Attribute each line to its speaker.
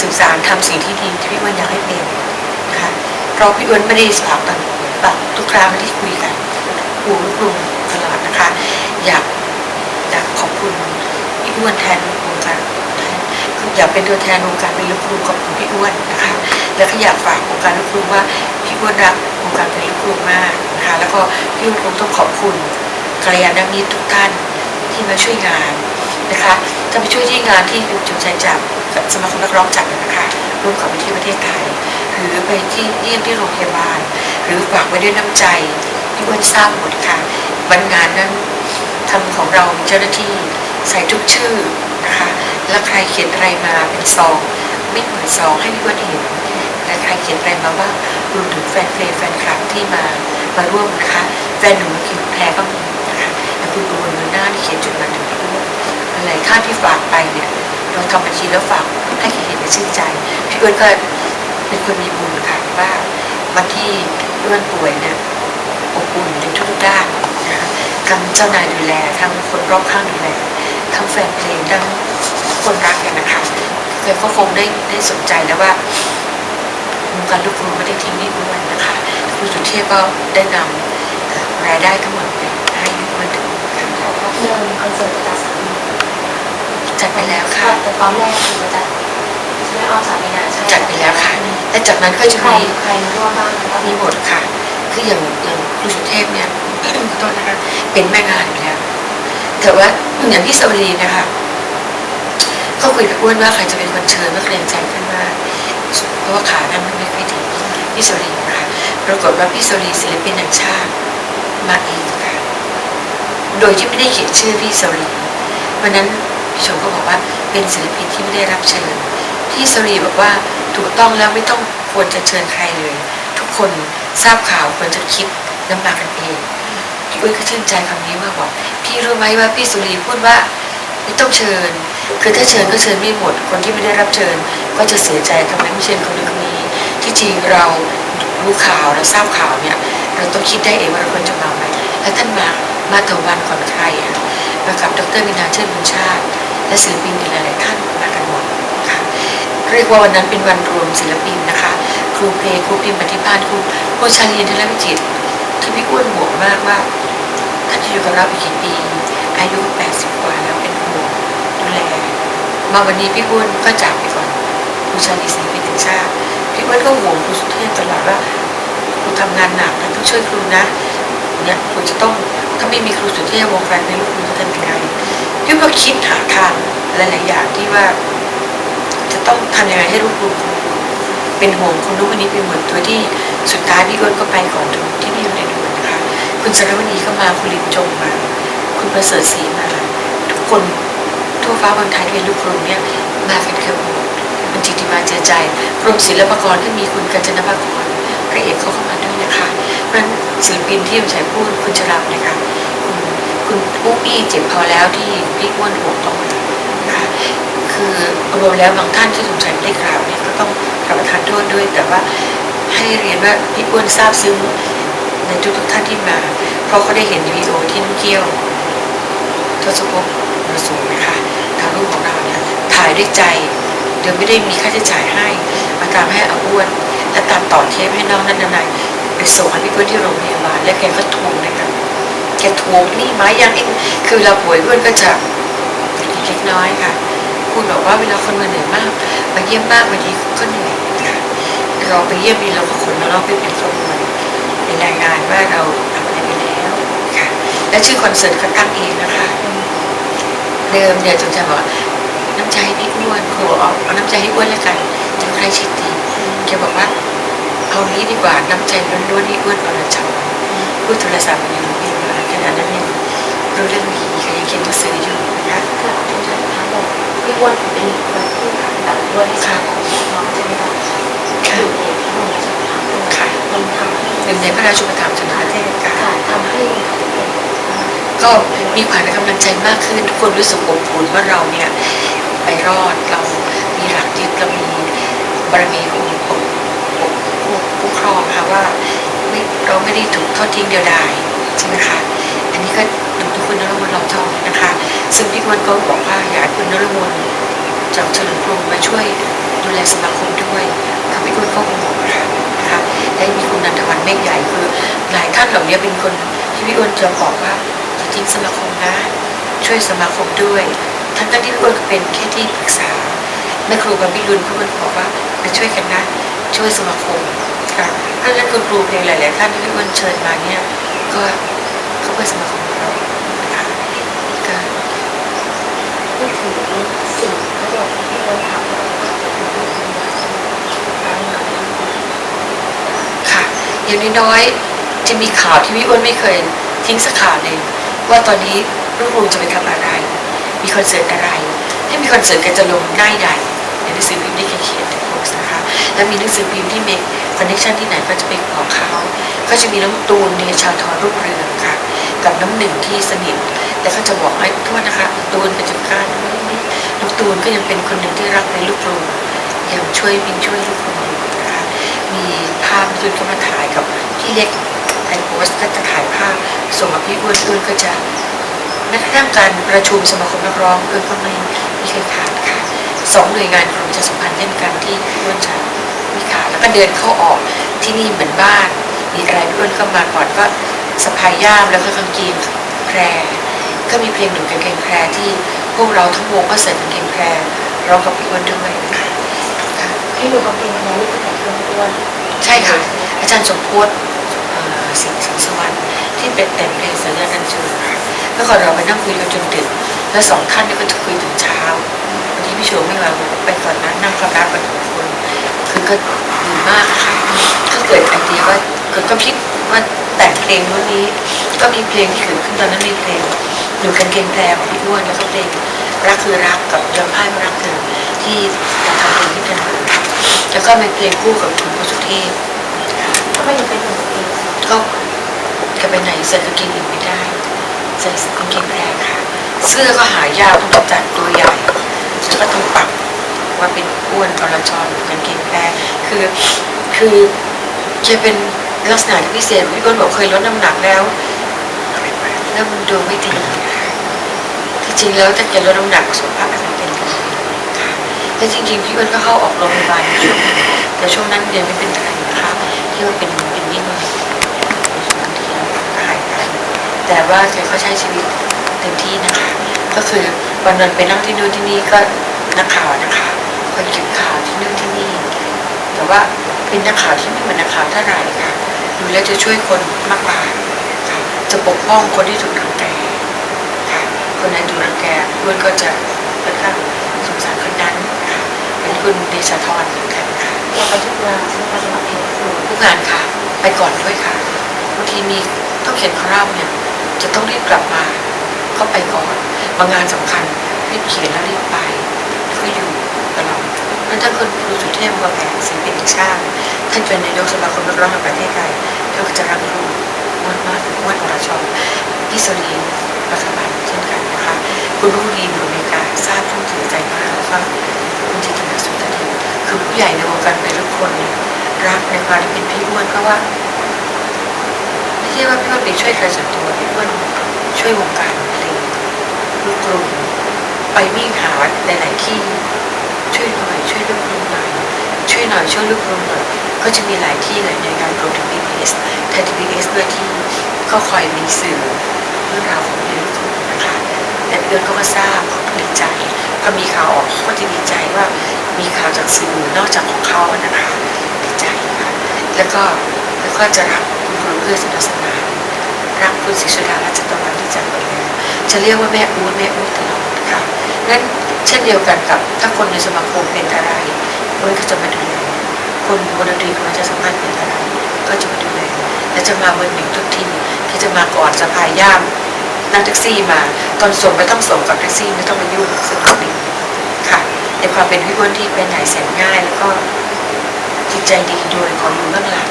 Speaker 1: สืบสารทำสิ่งที่ดีที่พี่อ้วนอยากให้เป็นนะคะเราพี่อ้วนไม่ได้ฝากตันแบบทุกครั้งที่คุยกันกูลูกลุงตลอดนะคะ อยากอยากขอบคุณพี่อ้วนแทนวงการแทนอยากเป็นตัวแทนวงการเป็นลูกลุงขอบคุณพี่อ้วนนะคะ แล้วก็อยากฝากวงการลูกลุงว่าพี่อ้วนรักวงการเป็นลูกลุงมากนะคะแล้วก็พี่อ้วนคงต้องขอบคุณกัลยาณมิตรทุกท่านที่มาช่วยงานนะคะจะไปช่วยที่งานที่จุดใจจับ สมาคมนักร้องจัดนะคะร่วมกับไปที่ประเทศไทย หรือไปที่เยี่ยมที่โรงพยาบาล หรือฝากไว้ด้วยน้ำใจพี่อ้วนทราบหมดค่ะวันงานนั้นทำของเราเจ้าหน้าที่ใส่ทุกชื่อนะคะแล้วใครเขียนอะไรมาเป็นซองไม่เหมือนซองให้พี่อ้วนเห็นและใครเขียนอะไรมาบ้างรวมถึงแฟนเพลงแฟนคลับที่มามาร่วมนะคะแฟนหนูคิวแพรก็มีนะคะและคุณดูบนหน้าที่เขียนจดหมายถึงพี่อ้วนอะไรค่าที่ฝากไปเนี่ย เราทำบัญชีแล้วฝากให้เห็นและชื่นใจพี่เอ้วนก็เป็นคนมีบุญค่ะว่าวันที่พี่อ้วนป่วยเนี่ยอบอุ่นในทุกๆด้านนะคะทั้งเจ้านายดูแลทั้งคนรอบข้างดูแลทั้งแฟนเพลงทั้งคนรักกันนะคะเคยก็คงได้ได้สนใจแล้วว่าวงการลูกครูไม่ได้ทิ้งนี่ด้วยนะคะครูสุเทพก็ได้นำรายได้ทั้งหมดเนี่ยให้มาถึงค่ะ
Speaker 2: เดินคอนเสิร์ต จัดสามี
Speaker 1: จัดไปแล้วค่ะ
Speaker 2: แต่ตอนแรกคือจะจัดใช่ไหมอ้อมสามีนะใช่
Speaker 1: จัดไปแล้วค่ะและจากนั้นก็จะ
Speaker 2: ใคร
Speaker 1: มี
Speaker 2: ใครมาร่วมบ้างคะ
Speaker 1: มีหมดค่ะ คืออย่างอย่างครูสุเทพเนี่ยขอโทษนะคะเป็นแม่งานอยู่แล้วแต่ว่าอย่างพี่สวรีนะคะก็คุยกับอ้วนว่าใครจะเป็นคนเชิญเมื่อเกรงใจท่านมากเพราะว่าขานั้นมันไม่ค่อยดีพี่สวรีนะคะปรากฏว่าพี่สวรีศิลปินแห่งชาติมาเองค่ะโดยที่ไม่ได้เขียนชื่อพี่สวรีวันนั้นพี่ ชมก็บอกว่าเป็นศิลปินที่ไม่ได้รับเชิญ พี่สรีบอกว่าถูกต้องแล้วไม่ต้องควรจะเชิญใครเลย ทุกคนทราบข่าวควรจะคิดน้ำมากันเองพี่อุ้ยก็ชื่นใจคำนี้มากบอกพี่รู้ไหมว่าพี่สุรีพูดว่าไม่ต้องเชิญ คือถ้าเชิญก็เชิญไม่หมด คนที่ไม่ได้รับเชิญ ก็จะเสียใจทำไมไม่เชิญคนนู้นคนนี้ ที่จริงเรารู้ข่าวเราทราบข่าวเนี่ยเราต้องคิดได้เองว่าเราควรจะมาไหมแล้วท่านมามาต่วันก่อนใครอะมากับดรวินาเชิดบุญชาติ และศิลปินอีกหลายๆท่านมากันหมดค่ะเรียกว่าวันนั้นเป็นวันรวมศิลปินนะคะ ครูเพลงครูพิมพ์ปฏิภาณครูครูชาลีนทรวิจิตที่พี่อ้วนห่วงมากว่าท่านจะอยู่กับเราอีกกี่ปี อายุ 80 กว่าแล้วเป็นห่วงดูแลมาวันนี้พี่อ้วนก็จากไปก่อนครูชาลีศิลปินแห่งชาติพี่อ้วนก็ห่วงครูสุเทพตลอดว่าครูทำงานหนักท่ต้องช่วยครูนะ เนี่ยครูจะต้องถ้าไม่มีครูสุเทพวงการในลูกครูจะทำยังไงพี่ก็คิดหาทางหลายๆอย่างที่ว่า จะต้องทำยังไงให้ลูกลูกเป็นห่วงคนนู้นคนนี้เป็นเหมือนตัวที่สุดท้ายพี่อ้นก็ไปก่อนถึงที่พี่อยู่ในด่วนนะคะคุณสรวณีก็มาคุณลินจงมา คุณประเสริฐศรีมาทุกคนทั่วฟ้าเมืองไทยเป็นลูกครูเนี่ยมากันเกือบหมดมันจิติมาเจอใจกรมศิลปากรก็มีคุณกัญจนภากรพระเอกเขาเข้ามาด้วยนะคะ ศิลปินที่ผมใช้พูดคุณจรัมนะคะคุณคุณปุ๊กอี้เจ็บพอแล้วที่พี่อ้วนห่วต้องนะคะคือรวมแล้วบางท่านที่สงสัยไม่ได้กล่าวเนี่ยก็ต้องกลับประทานโทษด้วย แต่ว่าให้เรียนว่าพี่อ้วนทราบซึ้งในทุกๆท่านที่มา เพราะเขาได้เห็นวิดีโอที่นุ่งเกี้ยวทศพลมาสูงนะคะทางลูกของเราเนี่ยถ่ายด้วยใจโดยไม่ได้มีค่าใช้จ่ายให้มาตามให้อาอ้วนและตามต่อเทปให้น้องนั่นนาย ไปส่งให้พี่อนที่โรงพยาบาลและแกก็ทวงนะครับแกทวงนี่ไม้ยังเองคือเราป่วยอ้วนก็จะเล็กน้อยค่ะพูดบอกว่าเวลาคนมาเหนื่อยมากมาเยี่ยมมากบางทีก็เหนื่อยเราไปเยี่ยมนี่เราก็ขนมาเราไปเป็นข้อมูลเป็นรายงานว่าเราทำอะไรไปแล้วค่ะและชื่อคอนเสิร์ตเขาตั้งเองนะคะเดิมเนี่ยจงจบอกว่าน้ำใจให้พี่อ้วนครูเอาเอาน้ำใจให้อ้วนแล้วกันจะใครชิดดีแกบอกว่า เอานี้ดีกว่าน้ำใจล้วนๆให้อ้วนก่อนละชาพูดโทรศัพท์มันยังไม่มาขนาดนั้นยังรู้เรื่องผีใค่ะยังเขียนหนังสืออยู่นะคะ
Speaker 2: ค่ะทุกท่านคะบอกพี่อ้วนเป็นคนที่แบบด้วยให้ข่าของน้องใช่ไหมคะอยู่ในพระบรมราชูปถัมภ์ด้วย
Speaker 1: ค่ะ
Speaker 2: มันทำให้
Speaker 1: หนึ่งในพระราชูปถัมภ์ส่วนประเทศ
Speaker 2: ค่ะทำให้
Speaker 1: ก็มีขวัญและกำลังใจมากขึ้นทุกคนรู้สึกอบอุ่นว่าเราเนี่ยไปรอดเรามีหลักยึดเรามีบารมีของ ผู้ครองค่ะว่าเราไม่ได้ถูกทอดทิ้งเดียวดายใช่ไหมคะอันนี้ก็ดูทุกคนนรมนเราทองนะคะ ซึ่งพี่วันก็บอกว่าอยากคุณนรมนจากเฉลิมกรุงมาช่วยดูแลสมาคมด้วยค่ะพี่อ้วนก็คงบอกค่ะนะคะและมีคุณนันทวันเมฆใหญ่คือหลายท่านเหล่านี้เป็นคนที่พี่อ้วนจะบอกว่าอย่าทิ้งสมาคมนะ ช่วยสมาคมด้วยทั้งที่พี่อ้วนเป็นแค่ที่ปรึกษาแม่ครูบาบิลุนพี่อ้วนบอกว่ามาช่วยกันนะ ช่วยสมาคม ค่ะเพรานั้นคุณครูเพลงหลายๆท่านที่พี่อ้วนเชิญมาเนี่ยก็เขาเพื่อสมาคมของเรานะคะก็
Speaker 2: พูดถึงสิ่งที่เราที่เราทำ
Speaker 1: ค่ะอย่างน้อยๆจะมีข่าวที่พี่อ้วนไม่เคยทิ้งสักข่าวหนึ่งว่าตอนนี้ลูกครูจะไปทำอะไร มีคอนเสิร์ตอะไร ถ้ามีคอนเสิร์ตก็จะลงง่ายใหญ่ในหนังสือพิมพ์ที่เขียนในโพสนะคะ แล้วมีหนังสือพิมพ์ที่เมีค อนเนคชั่นที่ไหนก็จะไปขอเขาก็จะมีน้องตูนเนชาทรรุ่งเรืองค่ะ กับน้ำหนึ่งที่สนิทแล้วก็จะบอกให้โทษนะคะ ตูนเป็นจุดการน้องตูนก็ยังเป็นคนหนึ่งที่รักในลูกครูยังช่วยบินช่วยลูกครูอยู่นะคะมีภาพที่ก็มาถ่ายกับพี่เล็กไทยโพสก็จะถ่ายภาพส่งมาพี่อ้วนอ้วนก็จะแม้กระทั่งการประชุมสมาคมนักร้องอ้วนก็ไม่ไม่เคยขาดค่ะสองหน่วยงานของประชาสัมพันธ์เช่นกันที่อ้วนจะ ไม่ขาดแล้วก็เดินเข้าออกที่นี่เหมือนบ้าน มีอะไรพี่อ้วนก็มาก่อนก็สะพายย่ามแล้วก็กางเกงแพรก็มีเพลงหนุ่มกางเกงแพรที่พวกเราทั้งวงก็ใส่กางเกงแพรร้องกับพี่อ้วนด้วยนะคะค่ะ
Speaker 2: ให้ดูเขาเป็นยังไงนี่คือแต่เรื่องอ้วน
Speaker 1: ใช่ค่ะ อาจารย์สมโพธิ์เอ่อสิงห์สิงห์สวรรค์ที่เป็นแต่งเพลงสัญญาณันเชิญค่ะเมื่อก่อนเราไปนั่งคุยกันจนดึกแล้วสองท่านนี่ก็จะคุยถึงเช้าวันนี้พี่โชว์ไม่มาผมก็ไปก่อนนะนั่งฟังรับกันทุกคน คือก็ดีมากค่ะก็เกิดไอเดียว่าเกิดก็คิดว่าแต่งเพลงนู้นนี้ ก็มีเพลงที่เกิดขึ้นตอนนั้นมีเพลงหนูกันเกงแพรของพี่อ้วนแล้วก็เพลงรักคือรักกับยอมพ่ายไม่รักเธอที่จะทำเพลงที่กันแล้วก็มีเพลงคู่กับคุณพระสุเทพ
Speaker 2: ก็ไม่ยังเป็นของตัวเอง
Speaker 1: ก็จะไปไหนใส่กางเกงอื่นไม่ได้ใส่กางเกงแพรค่ะ เสื้อก็หายากต้องจัดตัวใหญ่แล้วก็ต้องปรับ ว่าเป็นอ้วนอรชรกางเกงแพรคือคือจะเป็นลักษณะที่พิเศษพี่ก้นบอกเคยลดน้ำหนักแล้ว แล้วมันดูไม่ดีที่จริงแล้วถ้าเกิดลดน้ำหนักสุขภาพอาจะเป็นกันค่และจริงๆพี่ก้นก็เข้าออกโรงพยาบาลในช่วงแต่ช่วงนั้นเรียนไม่เป็นไทยนะคะที่ว่าเป็นเป็นนิ่งเลยแต่ว่าแกก็ใช้ชีวิตเต็มที่นะคะก็คือวันนั้นไปนั่งที่นู่นที่นี่ก็นักข่าวนะคะ ก็เก็บข่าวที่นู่นที่นี่ แต่ว่าเป็นนักข่าวที่ไม่เหมือนนักข่าวเท่าไหร่ค่ะดูแล้วจะช่วยคนมากกว่าค่ะจะปกป้องคนที่ถูกรังแกค่ะคนไหนถูกรังแกล้วนก็จะค่อนข้างสงสารคนนั้นค่ะเป็นคุณเดชาธรเหมือนกันค่ะ
Speaker 2: เราไปทุกงานใช่ไหมคะสำหรับเพลงครู
Speaker 1: ทุกงานค่ะ ไปก่อนด้วยค่ะบางทีมีต้องเขียนคอลัมน์เนี่ยจะต้องรีบกลับมาก็ไปก่อนบางงานสำคัญรีบเขียนแล้วรีบไปก็อยู่ตลอด นั่นถ้าคุณครูสุเทพวงแผนศิลปินแห่งชาติท่านเป็นนายกสมาคมนักร้องแห่งประเทศไทยท่านจะรักครูมากมากมากอรชรพิศรีรัฐบาลเช่นกันนะคะ คุณรุ่งรีอยู่อเมริกาทราบท่านเสียใจมากแล้วก็คุณจิตนาสุนทรีคือผู้ใหญ่ในวงการเพลงทุกคนเนี่ยรักในความที่เป็นพี่อ้วนเพราะว่าไม่ใช่ว่าพี่อ้วนไปช่วยใครส่วนตัวพี่อ้วนช่วยวงการเพลงลูกกรุงไปวิ่งหาหลายที่ ช่วยหน่อยช่วยลูกกรุงหน่อยช่วยหน่อยช่วยลูกกรุงหน่อยก็จะมีหลายที่หลายหน่วยงานรวมถึง BPS ไทย PBS ด้วยที่ก็คอยมีสื่อเรื่องราวของเพลงลูกกรุงนะคะแต่พี่อนก็มาทราบเขาดีใจพอมีข่าวออกเขาก็จะดีใจว่ามีข่าวจากสื่อนอกจากของเขาอะนะคะ ดีใจค่ะแล้วก็แล้วก็จะรับคุณครูเพื่อสนับสนุนรักคุณศิสุดารัชตะวันที่จากไปแล้วจะเรียกว่าแม่อู๊ดแม่อู๊ดตลอดค่ะนั้น เช่นเดียวกันกับถ้าคนในสมาคมเป็นอะไรอ้วนก็จะมาดูแลคนบนดนตรีของมันจะสามารถเป็นอะไรก็จะมาดูแลและจะมาเบอร์หนึ่งทุกทีที่จะมาก่อนสะพายย่ามนั่งแท็กซี่มา ตอนส่งไม่ต้องส่งกับแท็กซี่ไม่ต้องมายุ่งซึ่งก็ดีค่ะ ในความเป็นพี่อ้วนที่เป็นไหนแสนง่ายแล้วก็จิตใจดีโดยขออยู่เบื้องหลัง